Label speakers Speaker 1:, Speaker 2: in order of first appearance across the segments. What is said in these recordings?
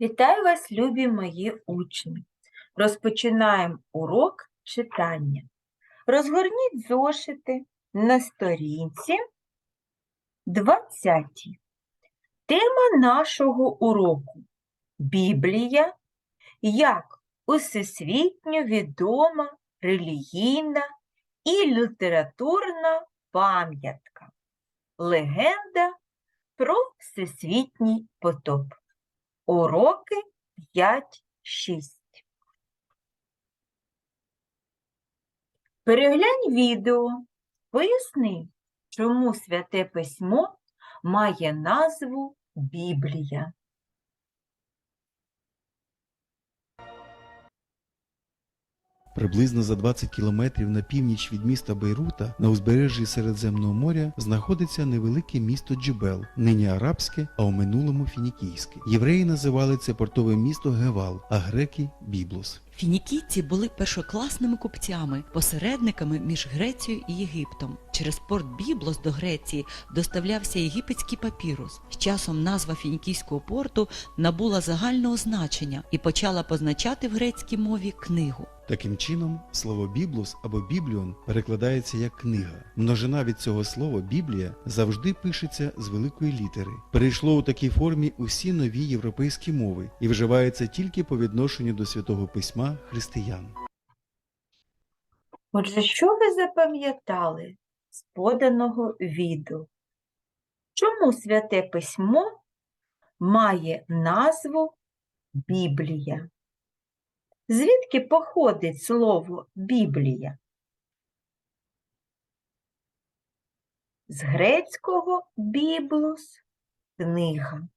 Speaker 1: Вітаю вас, любі мої учні! Розпочинаємо урок читання. Розгорніть зошити на сторінці 20. Тема нашого уроку Біблія як усесвітньо відома релігійна і літературна пам'ятка. Легенда про всесвітній потоп. Уроки 5-6. Переглянь відео, поясни, чому Святе Письмо має назву Біблія.
Speaker 2: Приблизно за 20 кілометрів на північ від міста Бейрута на узбережжі Середземного моря знаходиться невелике місто Джебел, нині арабське, а у минулому фінікійське. Євреї називали це портове місто Гевал, а греки Біблос.
Speaker 3: Фінікійці були першокласними купцями, посередниками між Грецією і Єгиптом. Через порт Біблос до Греції доставлявся єгипетський папірус. З часом назва фінікійського порту набула загального значення і почала позначати в грецькій мові книгу.
Speaker 2: Таким чином, слово біблос або бібліон перекладається як книга. Множина від цього слова Біблія завжди пишеться з великої літери. Перейшло у такій формі усі нові європейські мови і вживається тільки по відношенню до святого письма християн.
Speaker 1: Отже, що ви запам'ятали з поданого відео? Чому Святе Письмо має назву Біблія? Звідки походить слово Біблія? З грецького біблус книга.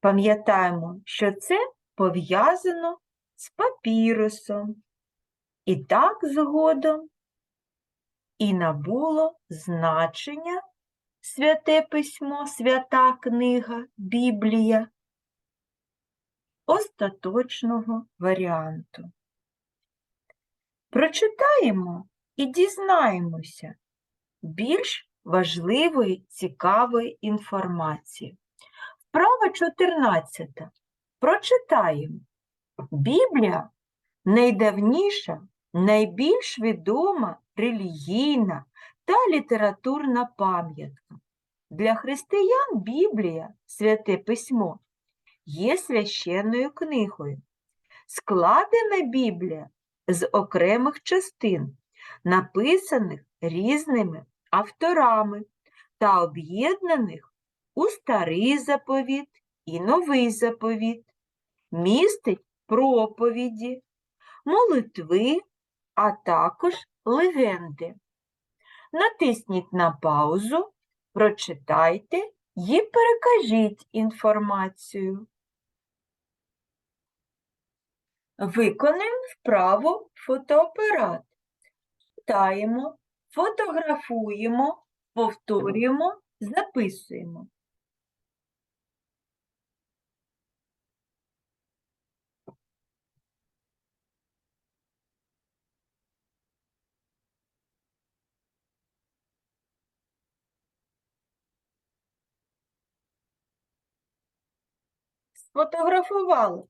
Speaker 1: Пам'ятаємо, що це пов'язано з папірусом. І так згодом і набуло значення Святе Письмо, Свята Книга, Біблія остаточного варіанту. Прочитаємо і дізнаємося більш важливої цікавої інформації. Вправа 14. Прочитаємо. Біблія найдавніша, найбільш відома релігійна та літературна пам'ятка. Для християн Біблія, святе письмо, є священною книгою. Складена Біблія з окремих частин, написаних різними авторами та об'єднаних у старий заповіт і новий заповіт, містить проповіді, молитви, а також легенди. Натисніть на паузу, прочитайте і перекажіть інформацію. Виконаємо вправо фотоапарат. Читаємо, фотографуємо, повторюємо, записуємо. Сфотографували,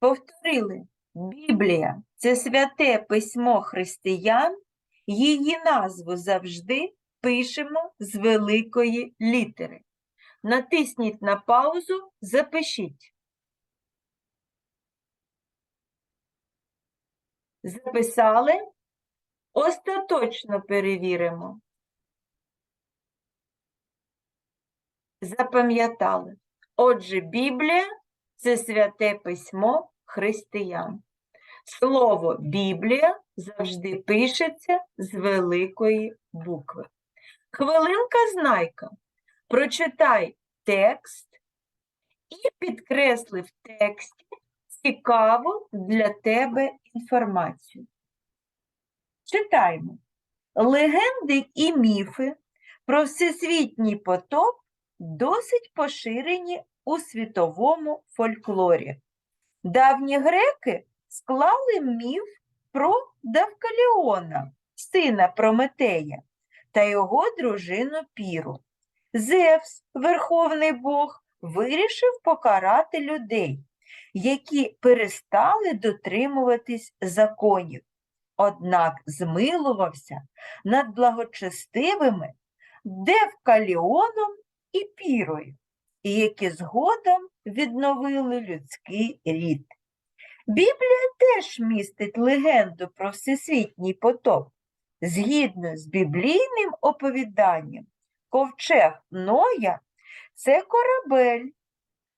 Speaker 1: повторили. Біблія це святе письмо християн, її назву завжди пишемо з великої літери. Натисніть на паузу, запишіть. Записали? Остаточно перевіримо. Запам'ятали. Отже, Біблія це святе письмо християн. Слово Біблія завжди пишеться з великої букви. Хвилинка знайка. Прочитай текст і підкресли в тексті цікаву для тебе інформацію. Читаємо. Легенди і міфи про всесвітній потоп досить поширені у світовому фольклорі. Давні греки склали міф про Давкаліона, сина Прометея, та його дружину Піру. Зевс, верховний Бог, вирішив покарати людей, які перестали дотримуватись законів, однак змилувався над благочестивими Девкаліоном і Пірою, і які згодом відновили людський рід. Біблія теж містить легенду про всесвітній потоп. Згідно з біблійним оповіданням, ковчег Ноя це корабель,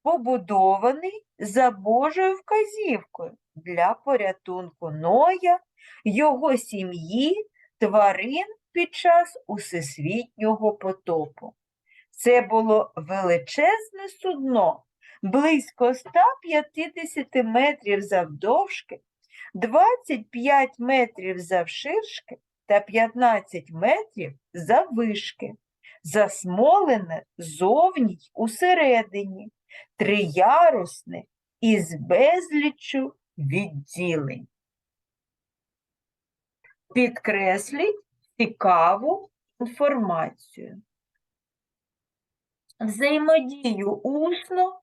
Speaker 1: побудований за Божою вказівкою для порятунку Ноя, його сім'ї, тварин під час усесвітнього потопу. Це було величезне судно, близько 150 метрів завдовжки, 25 метрів завширшки та 15 метрів заввишки, засмолене зовні усередині, триярусне із безліччю відділень. Підкресліть цікаву інформацію. Взаємодію усно,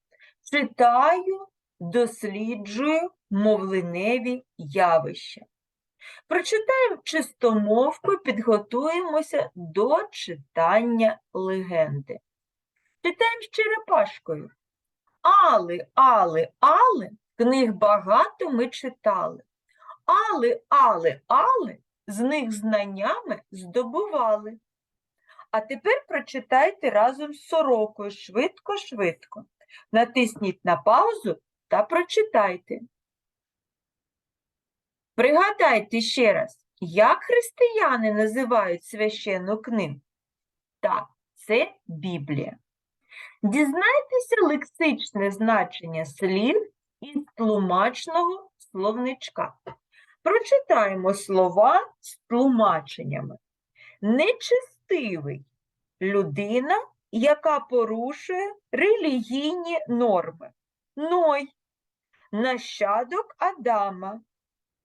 Speaker 1: читаю, досліджую мовленеві явища. Прочитаємо чистомовку, підготуємося до читання легенди. Читаємо з черепашкою. Али, али, али, книг багато ми читали. Али, али, али, з них знаннями здобували. А тепер прочитайте разом з сорокою швидко-швидко. Натисніть на паузу та прочитайте. Пригадайте ще раз, як християни називають священну книгу? Так, це Біблія. Дізнайтеся лексичне значення слів із тлумачного словничка. Прочитаємо слова з тлумаченнями. Нечестивий людина, яка порушує релігійні норми. Ной, нащадок Адама,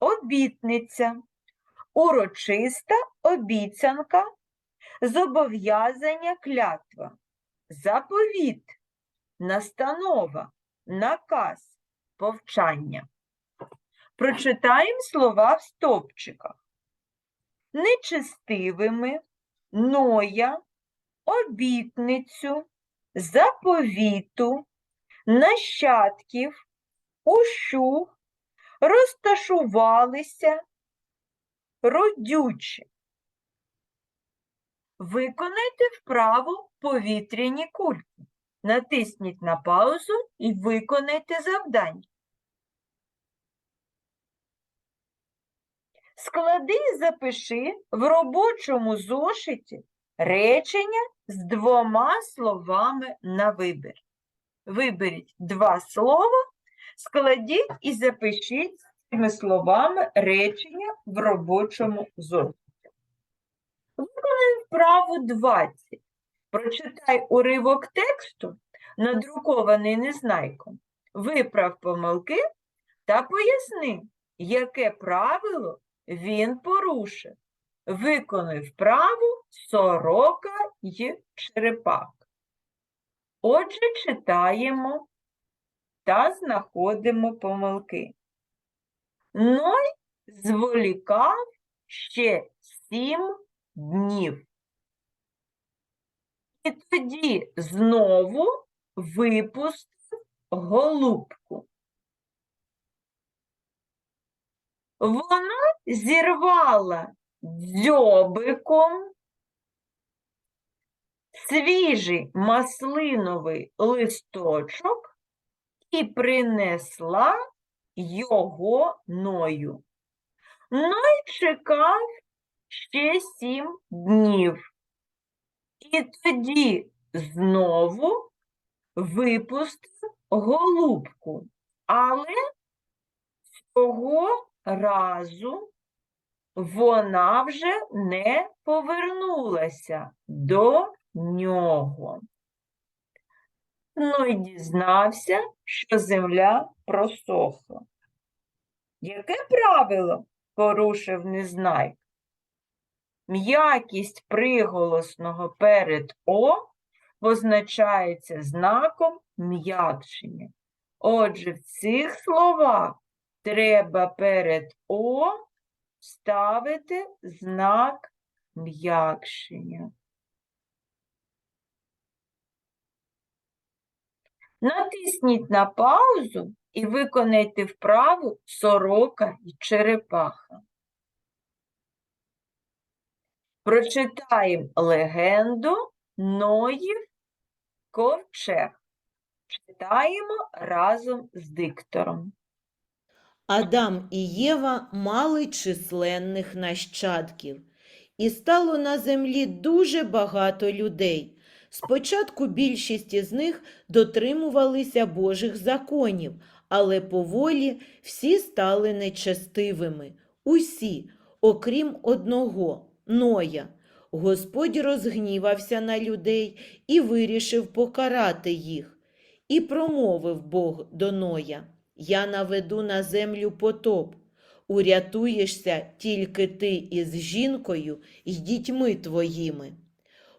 Speaker 1: обітниця, урочиста обіцянка, зобов'язання клятва, заповіт, настанова, наказ, повчання. Прочитаємо слова в стовпчиках. Нечестивими, ноя, обітницю, заповіту, нащадків, ущух, розташувалися, родючі. Виконайте вправу повітряні кульки. Натисніть на паузу і виконайте завдання. Склади і запиши в робочому зошиті речення з двома словами на вибір. Виберіть два слова, складіть і запишіть цими словами речення в робочому зошиті. Виконаємо вправу 20. Прочитай уривок тексту, надрукований незнайком, виправ помилки та поясни, яке правило він порушив. Виконуй вправу сорока й черепах. Отже, читаємо та знаходимо помилки. Ной зволікав ще сім днів. І тоді знову випустив голубку. Вона зірвала дзьобиком свіжий маслиновий листочок і принесла його ною. Ной чекав ще сім днів. І тоді знову випустив голубку, але цього разу вона вже не повернулася до нього. Ну і дізнався, що земля просохла. Яке правило порушив незнайка? М'якість приголосного перед О позначаються знаком м'якшення. Отже, в цих словах треба перед О ставити знак м'якшення. Натисніть на паузу і виконайте вправу сорока і черепаха. Прочитаємо легенду Ноїв ковчег. Читаємо разом з диктором.
Speaker 4: Адам і Єва мали численних нащадків, і стало на землі дуже багато людей. Спочатку більшість із них дотримувалися Божих законів, але поволі всі стали нечестивими. Усі, окрім одного Ноя. Господь розгнівався на людей і вирішив покарати їх. І промовив Бог до Ноя. Я наведу на землю потоп. Урятуєшся тільки ти із жінкою і дітьми твоїми.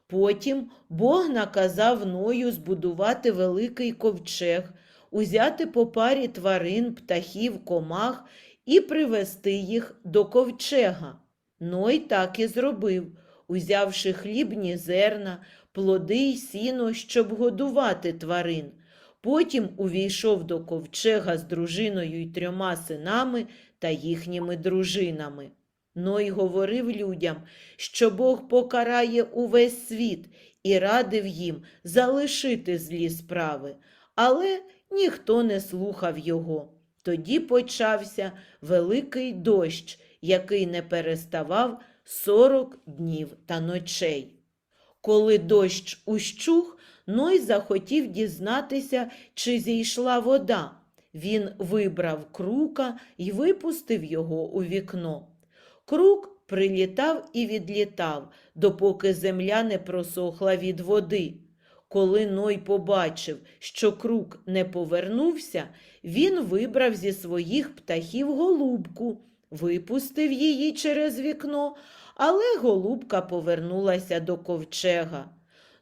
Speaker 4: Потім Бог наказав Ною збудувати великий ковчег, узяти по парі тварин, птахів, комах і привести їх до ковчега. Ной так і зробив, узявши хлібні зерна, плоди й сіно, щоб годувати тварин. Потім увійшов до ковчега з дружиною й трьома синами та їхніми дружинами. Ной говорив людям, що Бог покарає увесь світ і радив їм залишити злі справи, але ніхто не слухав його. Тоді почався великий дощ, який не переставав сорок днів та ночей. Коли дощ ущух, Ной захотів дізнатися, чи зійшла вода. Він вибрав крука і випустив його у вікно. Крук прилітав і відлітав, допоки земля не просохла від води. Коли Ной побачив, що крук не повернувся, він вибрав зі своїх птахів голубку, випустив її через вікно, але голубка повернулася до ковчега.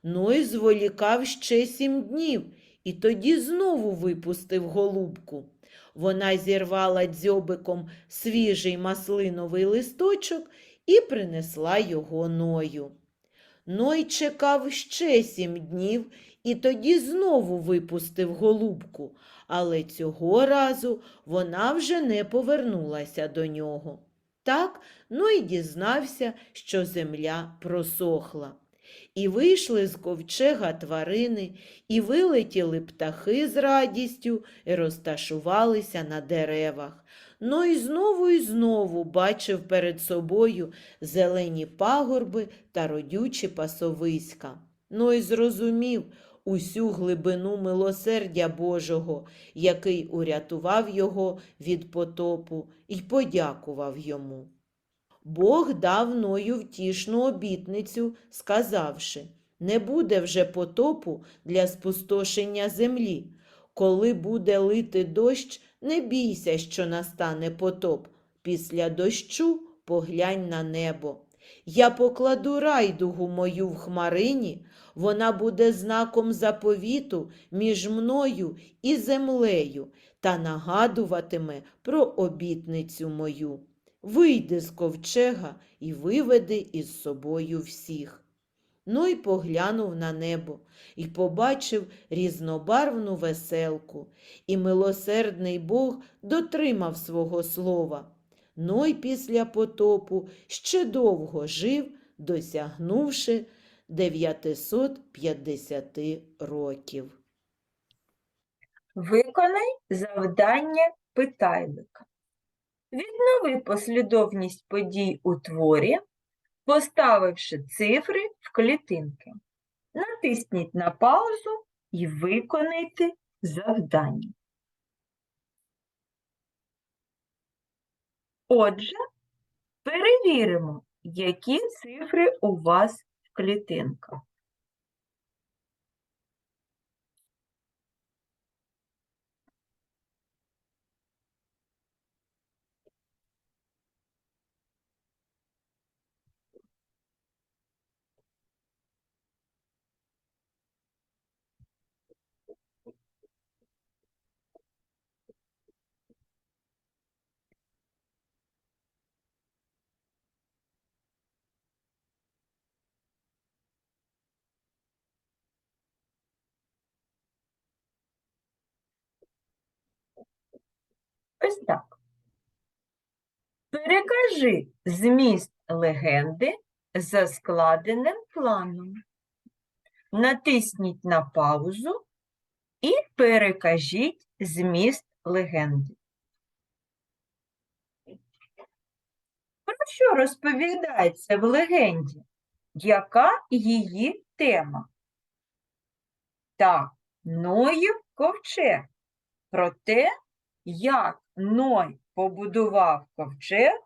Speaker 4: Ной зволікав ще сім днів і тоді знову випустив голубку. Вона зірвала дзьобиком свіжий маслиновий листочок і принесла його Ною. Ной чекав ще сім днів і тоді знову випустив голубку, але цього разу вона вже не повернулася до нього. Так Ной дізнався, що земля просохла. І вийшли з ковчега тварини, і вилетіли птахи з радістю, і розташувалися на деревах. Ну і знову і знову бачив перед собою зелені пагорби та родючі пасовиська. Ну і зрозумів усю глибину милосердя Божого, який урятував його від потопу, і подякував йому. Бог дав Ною втішну обітницю, сказавши, не буде вже потопу для спустошення землі. Коли буде лити дощ, не бійся, що настане потоп. Після дощу поглянь на небо. Я покладу райдугу мою в хмарині, вона буде знаком заповіту між мною і землею та нагадуватиме про обітницю мою. Вийди з ковчега і виведи із собою всіх. Ной поглянув на небо і побачив різнобарвну веселку, і милосердний Бог дотримав свого слова. Ной після потопу ще довго жив, досягнувши 950 років.
Speaker 1: Виконай завдання питайлика. Віднови послідовність подій у творі, поставивши цифри в клітинки. Натисніть на паузу і виконайте завдання. Отже, перевіримо, які цифри у вас в клітинках. Ось так. Перекажи зміст легенди за складеним планом. Натисніть на паузу і перекажіть зміст легенди. Про що розповідається в легенді? Яка її тема? Так, Ноїв ковчег. Про те, як Ной побудував ковчег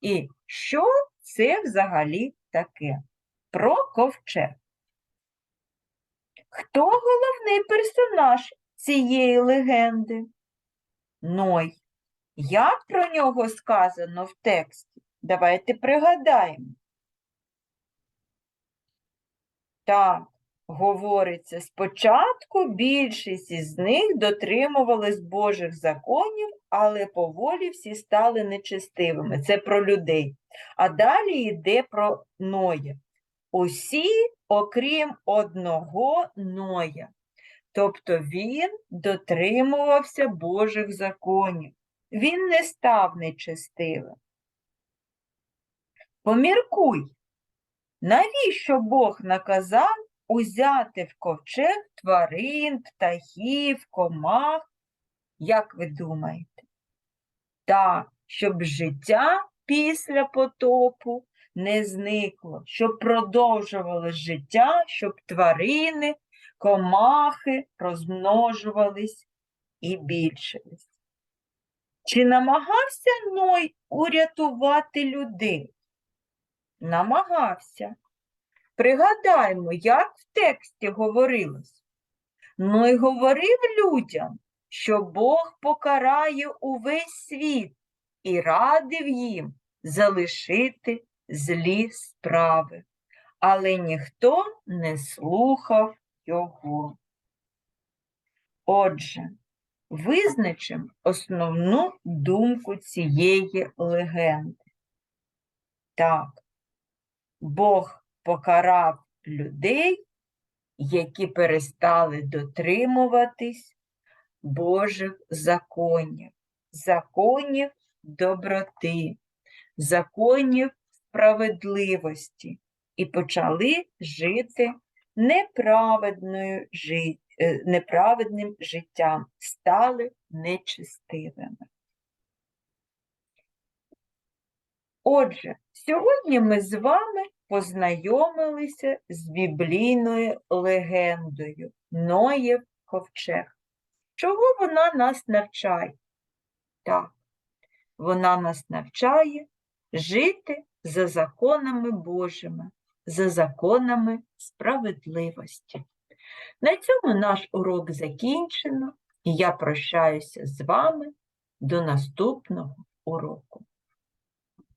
Speaker 1: і що це взагалі таке? Про ковчег. Хто головний персонаж цієї легенди? Ной. Як про нього сказано в тексті? Давайте пригадаємо. Так, говориться, спочатку більшість із них дотримувались Божих законів, але поволі всі стали нечестивими. Це про людей. А далі йде про Ноя. Усі, окрім одного Ноя. Тобто він дотримувався Божих законів. Він не став нечестивим. Поміркуй, навіщо Бог наказав узяти в ковчег тварин, птахів, комах? Як ви думаєте? Так, щоб життя після потопу не зникло, щоб продовжувалось життя, щоб тварини, комахи розмножувались і більшились. Чи намагався Ной урятувати людей? Намагався. Пригадаймо, як в тексті говорилось. Ной говорив людям, що Бог покарає увесь світ і радив їм залишити злі справи, але ніхто не слухав його. Отже, визначимо основну думку цієї легенди. Так, Бог покарав людей, які перестали дотримуватись Божих законів, законів доброти, законів справедливості і почали жити неправедною жи- е, неправедним життям, стали нечестивими. Отже, сьогодні ми з вами познайомилися з біблійною легендою Ноєв ковчег. Чого вона нас навчає? Так, вона нас навчає жити за законами Божими, за законами справедливості. На цьому наш урок закінчено, і я прощаюся з вами до наступного уроку.